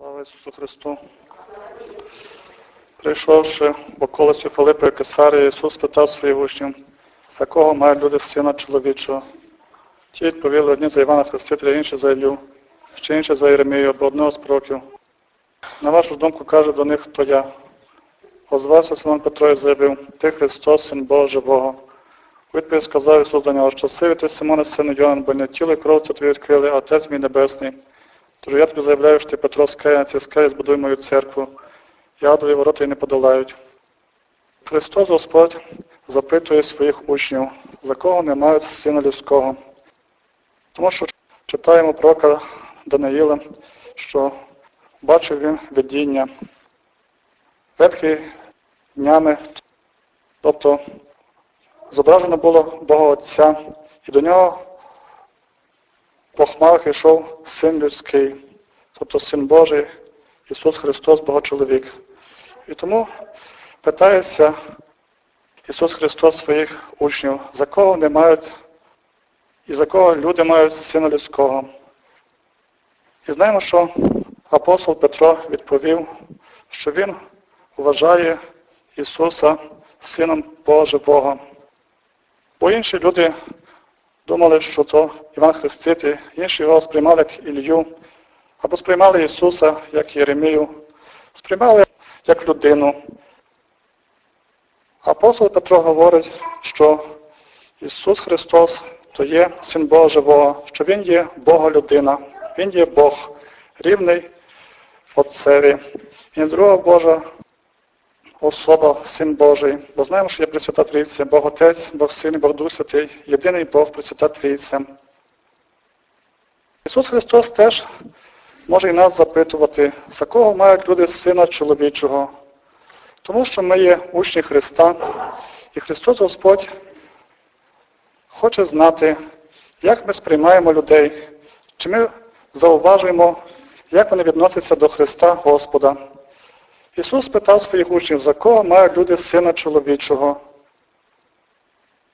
Слава Ісусу Христу. Прийшовши в околиці Филипа і Кесарії, Ісус питав своїх учнів, за кого мають люди сина чоловічого. Ті відповіли одні за Івана Хрестителя, інші за Ілю, ще інші за Єремію, або одного з пророків. На вашу думку каже до них, хто я. Озвався Симон Петро і заявив, ти Христос, Син Бога Живого. Відповідь сказав Ісус до нього, щасливий ти, Симоне, сину Йоанн, бо не тіло і кров це тобі відкрили, а Отець мій Небесний. Тож я тобі заявляю, що ти Петро цій скелі збудуй мою церкву. Ядові ворота й не подолають. Христос Господь запитує своїх учнів, за кого не мають сина людського. Тому що читаємо пророка Даниїла, що бачив він видіння. Ветхі днями, тобто зображено було Бога Отця, і до нього по хмарах йшов Син людський, тобто Син Божий, Ісус Христос, Богочоловік. І тому питається Ісус Христос своїх учнів, за кого не мають і за кого люди мають Сина людського. І знаємо, що апостол Петро відповів, що він вважає Ісуса Сином Божа Бога. Бо інші люди думали, що то Іван Хреститель, інші його сприймали як Ілью, або сприймали Ісуса як Єремію, сприймали як людину. Апостол Петро говорить, що Ісус Христос то є Син Бога Живого, що Він є Бога людина, Він є Бог, рівний Отцеві. Він друга Божа особа, Син Божий. Бо знаємо, що є Пресвята Трійця, Бог Отець, Бог Син і Бог Дух Святий, єдиний Бог Пресвята Трійця. Ісус Христос теж може і нас запитувати, за кого мають люди Сина чоловічого. Тому що ми є учні Христа, і Христос Господь хоче знати, як ми сприймаємо людей, чи ми зауважуємо, як вони відносяться до Христа Господа. Ісус питав своїх учнів, за кого мають люди Сина чоловічого.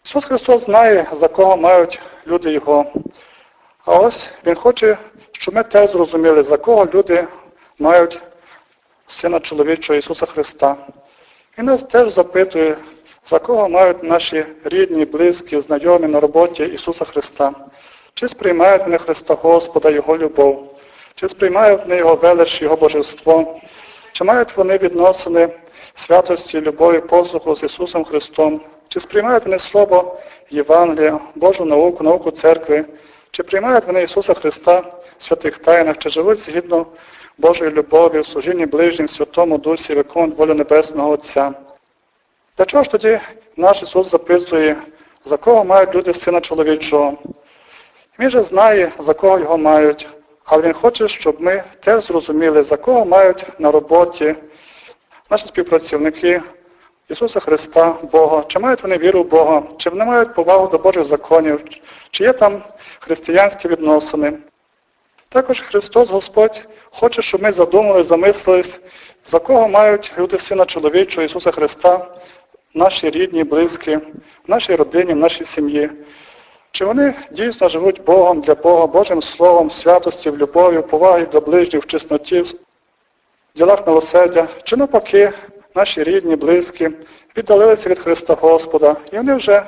Ісус Христос знає, за кого мають люди Його. А ось Він хоче, щоб ми теж зрозуміли, за кого люди мають Сина чоловічого Ісуса Христа. Він нас теж запитує, за кого мають наші рідні, близькі, знайомі на роботі Ісуса Христа. Чи сприймають вони Христа Господа, Його любов, чи сприймають вони Його велич, Його божество, чи мають вони відносини святості, любові, послуху з Ісусом Христом, чи сприймають вони Слово Євангелія, Божу науку, науку церкви, чи приймають вони Ісуса Христа в святих тайнах, чи живуть згідно Божої любові, служінні ближнім, Святому Дусі, виконують волю Небесного Отця. Для чого ж тоді наш Ісус записує, за кого мають люди Сина чоловічого? Він же знає, за кого його мають, але Він хоче, щоб ми теж зрозуміли, за кого мають на роботі наші співпрацівники Ісуса Христа, Бога, чи мають вони віру в Бога, чи вони мають повагу до Божих законів, чи є там християнські відносини. Також Христос Господь хоче, щоб ми задумали, замислились, за кого мають люди Сина чоловічого Ісуса Христа, наші рідні, близькі, в нашій родині, в нашій сім'ї. Чи вони дійсно живуть Богом для Бога, Божим Словом, святості, в любові, в повагі до ближніх, в чесноті, в ділах милосердя, чи навпаки, наші рідні, близькі, віддалилися від Христа Господа, і вони вже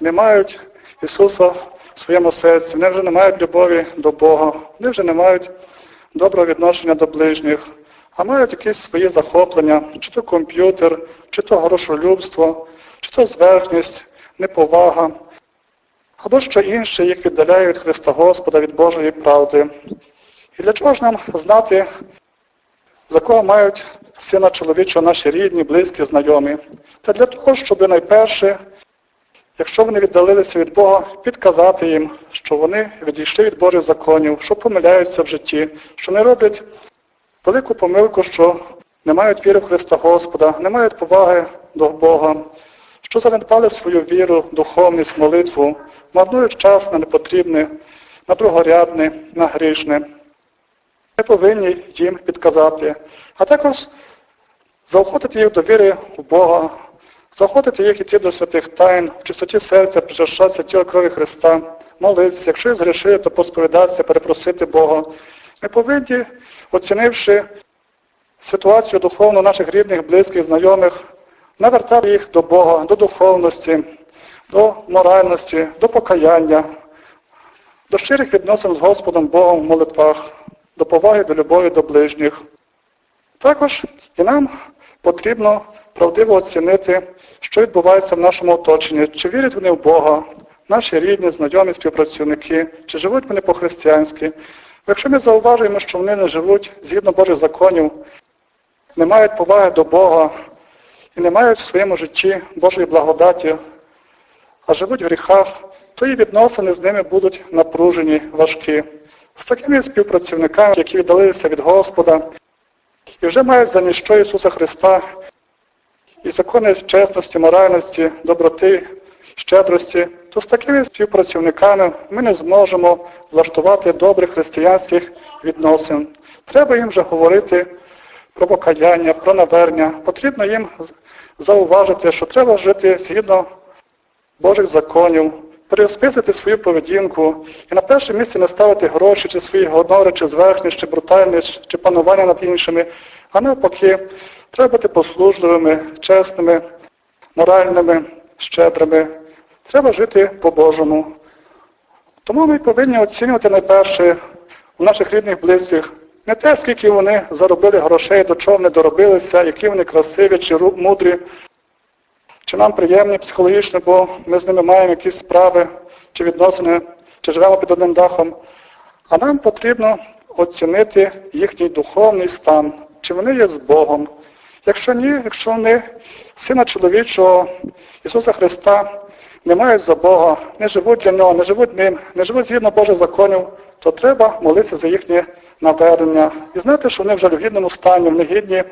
не мають Ісуса в своєму серці, вони вже не мають любові до Бога, вони вже не мають доброго відношення до ближніх, а мають якісь свої захоплення, чи то комп'ютер, чи то грошолюбство, чи то зверхність, неповага, або що інше їх віддаляє від Христа Господа, від Божої правди. І для чого ж нам знати, за кого мають сина чоловічого наші рідні, близькі, знайомі? Та для того, щоб найперше, якщо вони віддалилися від Бога, підказати їм, що вони відійшли від Божих законів, що помиляються в житті, що не роблять велику помилку, що не мають віри в Христа Господа, не мають поваги до Бога, що занедбали свою віру, духовність, молитву, марнують час на непотрібне, на другорядне, на грішне. Ми повинні їм підказати, а також заохотити їх до віри в Бога, заохотити їх іти до святих тайн, в чистоті серця, причащатися тіла крові Христа, молитися, якщо їх згрішили, то посповідатися, перепросити Бога. Ми повинні, оцінивши ситуацію духовно наших рідних, близьких, знайомих, навертати їх до Бога, до духовності, до моральності, до покаяння, до щирих відносин з Господом Богом в молитвах, до поваги, до любові до ближніх. Також і нам потрібно правдиво оцінити, що відбувається в нашому оточенні, чи вірять вони в Бога, наші рідні, знайомі, співпрацівники, чи живуть вони по-християнськи. Якщо ми зауважуємо, що вони не живуть згідно Божих законів, не мають поваги до Бога і не мають в своєму житті Божої благодаті, а живуть в гріхах, то і відносини з ними будуть напружені, важкі. З такими співпрацівниками, які віддалилися від Господа, і вже мають за ніщо Ісуса Христа і закони чесності, моральності, доброти, щедрості, то з такими співпрацівниками ми не зможемо влаштувати добрих християнських відносин. Треба їм вже говорити про покаяння, про навернення. Потрібно їм зауважити, що треба жити згідно Божих законів, переосмислити свою поведінку і на перше місце не ставити гроші, чи свої гонори, чи зверхність, чи брутальність, чи панування над іншими, а навпаки, треба бути послужливими, чесними, моральними, щедрими. Треба жити по-божому. Тому ми повинні оцінювати найперше у наших рідних близьких не те, скільки вони заробили грошей, до чого вони доробилися, які вони красиві чи мудрі, чи нам приємні психологічно, бо ми з ними маємо якісь справи, чи відносини, чи живемо під одним дахом. А нам потрібно оцінити їхній духовний стан, чи вони є з Богом. Якщо ні, якщо вони Сина чоловічого Ісуса Христа не мають за Бога, не живуть для Нього, не живуть ним, не живуть згідно Божих законів, то треба молитися за їхнє навернення. І знати, що вони вже в гідному стані, вони гідні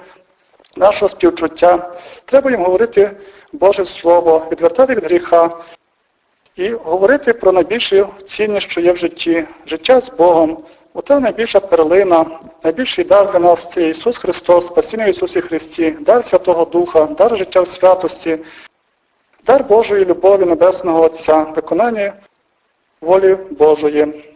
нашого співчуття. Треба їм говорити Боже Слово, відвертати від гріха і говорити про найбільшу цінність, що є в житті, життя з Богом. Ота найбільша перлина, найбільший дар для нас це Ісус Христос, спасіння в Ісусі Христі, дар Святого Духа, дар життя в святості, дар Божої любові Небесного Отця, виконання волі Божої.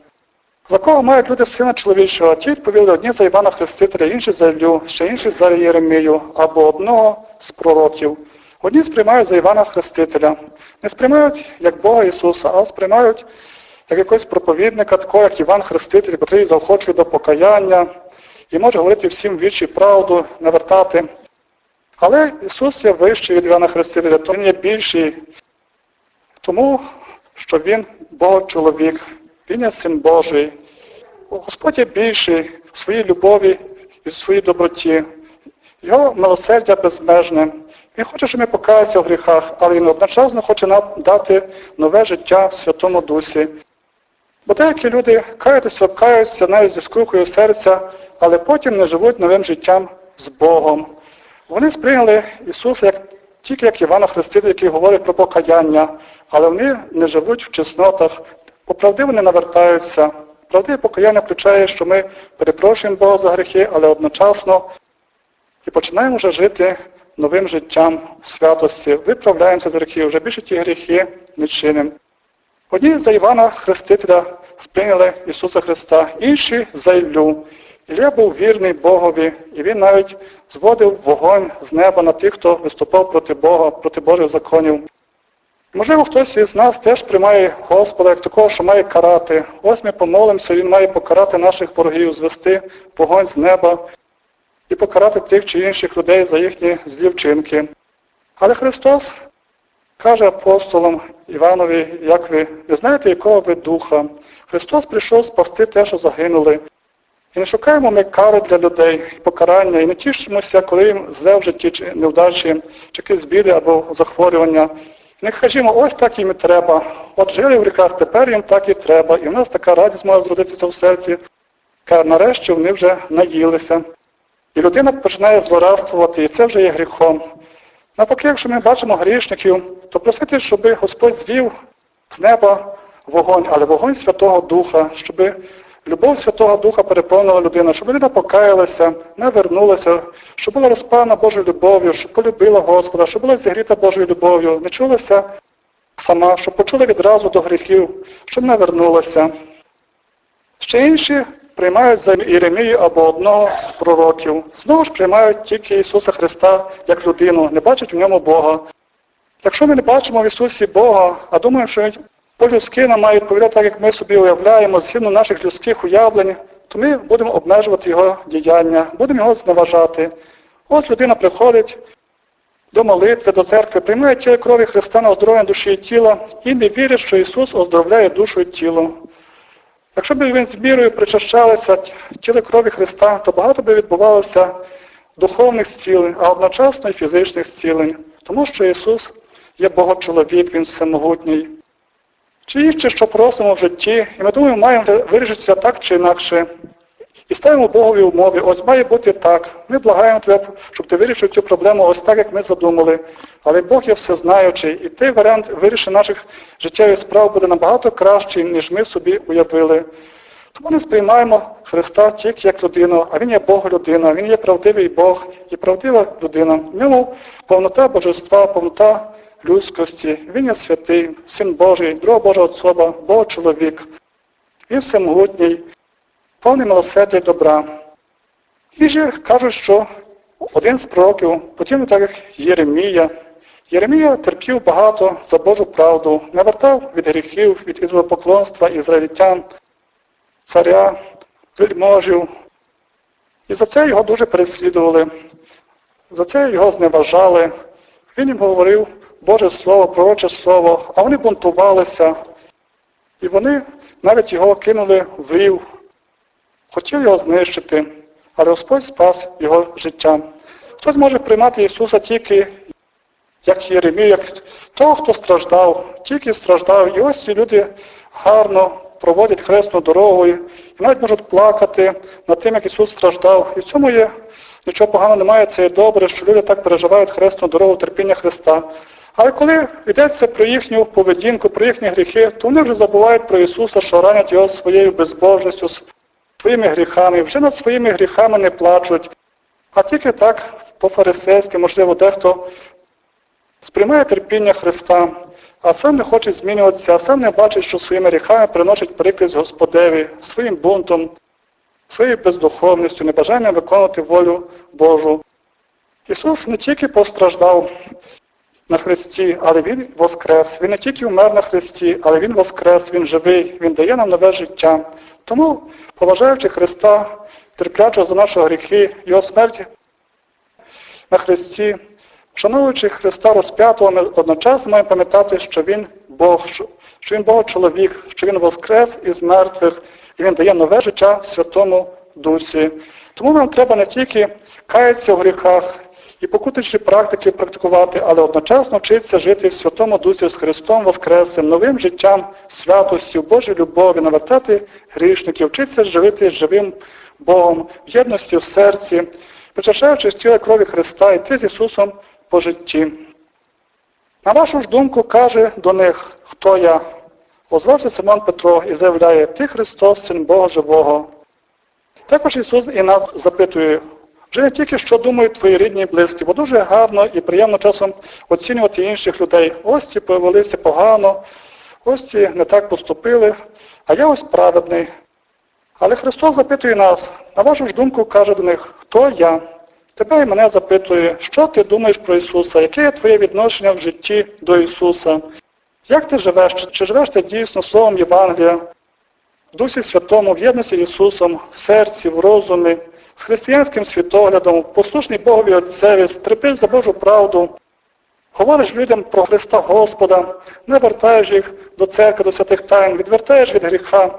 За кого мають люди сина чоловічого? Ті відповіли одні за Івана Хрестителя, інші за Іллю, ще інші за Єремію, або одного з пророків. Одні сприймають за Івана Хрестителя. Не сприймають як Бога Ісуса, а сприймають як якогось проповідника, такого, як Іван Хреститель, який заохочує до покаяння і може говорити всім вічі правду, навертати. Але Ісус є вищий від Івана Хрестителя, то Він є більший, тому що Він Бог-чоловік, Він є Син Божий. Господь є більший в своїй любові і в своїй доброті. Його милосердя безмежне. Він хоче, щоб ми покаялися в гріхах, але він одночасно хоче нам дати нове життя в Святому Дусі. Бо деякі люди каються, каються навіть зі скрухою серця, але потім не живуть новим життям з Богом. Вони сприйняли Ісуса як, тільки як Івана Хрестителя, який говорить про покаяння, але вони не живуть в чеснотах, поправди вони навертаються. Правдиве покаяння включає, що ми перепрошуємо Бога за гріхи, але одночасно і починаємо вже жити новим життям в святості, виправляємося з гріхів, вже більше ті гріхи не чинимо. Одні за Івана Хрестителя сприйняли Ісуса Христа, інші за Іллю. Ілля був вірний Богові, і він навіть зводив вогонь з неба на тих, хто виступав проти Бога, проти Божих законів. Можливо, хтось із нас теж приймає Господа як такого, що має карати. Ось ми помолимося, Він має покарати наших ворогів, звести вогонь з неба і покарати тих чи інших людей за їхні злі вчинки. Але Христос каже апостолам Іванові, як ви, не знаєте, якого ви духа. Христос прийшов спасти те, що загинули. І не шукаємо ми кари для людей, покарання, і не тішимося, коли їм зле в житті, чи невдачі, чи якісь біди або захворювання. Не кажімо, ось так їм і треба. От жили в ріках, тепер їм так і треба. І в нас така радість може зродитися в серці. Каже, нарешті вони вже наїлися. І людина починає злорадствувати, і це вже є гріхом. Навпаки, якщо ми бачимо грішників, то просити, щоб Господь звів з неба вогонь, але вогонь Святого Духа, щоб любов Святого Духа переповнила людину, щоб людина покаялася, не вернулася, щоб була розпалена Божою любов'ю, щоб полюбила Господа, щоб була зігріта Божою любов'ю, не чулася сама, щоб почула відразу до гріхів, щоб не вернулася. Ще інші приймають за Єремію або одного з пророків. Знову ж приймають тільки Ісуса Христа як людину, не бачать в ньому Бога. Якщо ми не бачимо в Ісусі Бога, а думаємо, що по-людськи нам має відповідати так, як ми собі уявляємо, згідно наших людських уявлень, то ми будемо обмежувати Його діяння, будемо його зневажати. От людина приходить до молитви, до церкви, приймає тіло крові Христа на оздоровлення душі і тіла і не вірить, що Ісус оздоровляє душу і тіло. Якщо б він з вірою причащалися тіли крові Христа, то багато би відбувалося духовних зцілень, а одночасно і фізичних зцілень. Тому що Ісус є Богочоловік, Він всемогутній. Чи їх, чи що просимо в житті, і ми думаємо, маємо вирішитися так чи інакше. І ставимо Богові умови, ось має бути так. Ми благаємо тебе, щоб ти вирішив цю проблему ось так, як ми задумали. Але Бог є всезнаючий, і той варіант вирішення наших життєвих справ буде набагато кращий, ніж ми собі уявили. Тому не сприймаємо Христа тільки як людину, а Він є Бог людина, Він є правдивий Бог і правдива людина. В ньому повнота божества, повнота людськості. Він є святий, Син Божий, друга Божа особа, Бог чоловік. Він всемогутній, повний милосердя і добра. І же кажуть, що один з пророків, подібно так як Єремія, Єремія терпів багато за Божу правду, не вертав від гріхів, від ідолопоклонства ізраїльтян, царя, вельможів. І за це його дуже переслідували, за це його зневажали. Він їм говорив Боже Слово, пророче Слово, а вони бунтувалися. І вони навіть його кинули в рів, хотів його знищити, але Господь спас його життя. Хтось може приймати Ісуса тільки як Єремію, як того, хто страждав, тільки страждав. І ось ці люди гарно проводять хресну дорогу і навіть можуть плакати над тим, як Ісус страждав. І в цьому є нічого поганого немає, це є добре, що люди так переживають хресну дорогу терпіння Христа. Але коли йдеться про їхню поведінку, про їхні гріхи, то вони вже забувають про Ісуса, що ранять його своєю безбожністю, своїми гріхами. Вже над своїми гріхами не плачуть. А тільки так, по-фарисейськи, можливо, дехто сприймає терпіння Христа, а сам не хоче змінюватися, а сам не бачить, що своїми гріхами приносить прикрість Господеві, своїм бунтом, своєю бездуховністю, небажанням виконувати волю Божу. Ісус не тільки постраждав на Христі, але Він воскрес. Він не тільки вмер на Христі, але Він воскрес, Він живий, Він дає нам нове життя. Тому, поважаючи Христа, терплячого за наші гріхи, Його смерті на Христі, вшановуючи Христа розп'ятого, ми одночасно маємо пам'ятати, що Він Бог, що Він Бог чоловік, що Він воскрес із мертвих, і Він дає нове життя Святому Дусі. Тому нам треба не тільки каятися в гріхах і покутичі практики практикувати, але одночасно вчитися жити в Святому Дусі з Христом Воскресом, новим життям, святостю, Божій любові, навертати грішників, вчитися жити живим Богом, в єдності в серці, причащаючись тіла крові Христа, йти з Ісусом по житті. На вашу ж думку каже до них, хто я? Озвався Симон Петро і заявляє, ти Христос, Син Бога Живого. Також Ісус і нас запитує, вже не тільки, що думають твої рідні і близькі, бо дуже гарно і приємно часом оцінювати інших людей. Ось ці повелися погано, ось ці не так поступили, а я ось праведний. Але Христос запитує нас, на вашу ж думку каже до них, хто я? Тебе і мене запитує, що ти думаєш про Ісуса, яке є твоє відношення в житті до Ісуса? Як ти живеш? Чи, живеш ти дійсно Словом Євангелія, в Дусі Святому, в єдності з Ісусом, в серці, в розумі, з християнським світоглядом, послушний Богові Отцеві, стрепиш за Божу правду, говориш людям про Христа Господа, не вертаєш їх до церкви, до святих тайн, відвертаєш від гріха,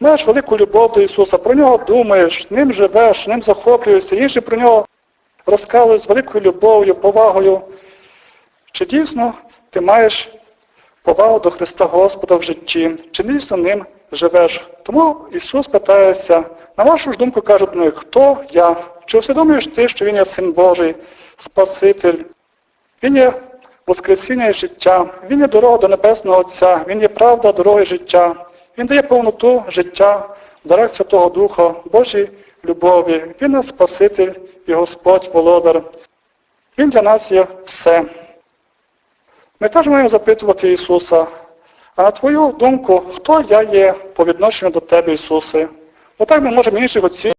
маєш велику любов до Ісуса, про нього думаєш, ним живеш, ним захоплюєшся, інші про нього розказують з великою любов'ю, повагою. Чи дійсно ти маєш повагу до Христа Господа в житті, чи дійсно ним живеш? Тому Ісус питається, на вашу ж думку каже до них, хто я? Чи усвідомлюєш ти, що Він є Син Божий, Спаситель? Він є Воскресіння і життя, Він є дорога до Небесного Отця, Він є правда, дорога і життя. Він дає повноту життя, дарах Святого Духа, Божій любові. Він є Спаситель і Господь Володар. Він для нас є все. Ми теж маємо запитувати Ісуса, а на твою думку, хто я є по відношенню до Тебе, Ісусе? Отак ми можемо інших отців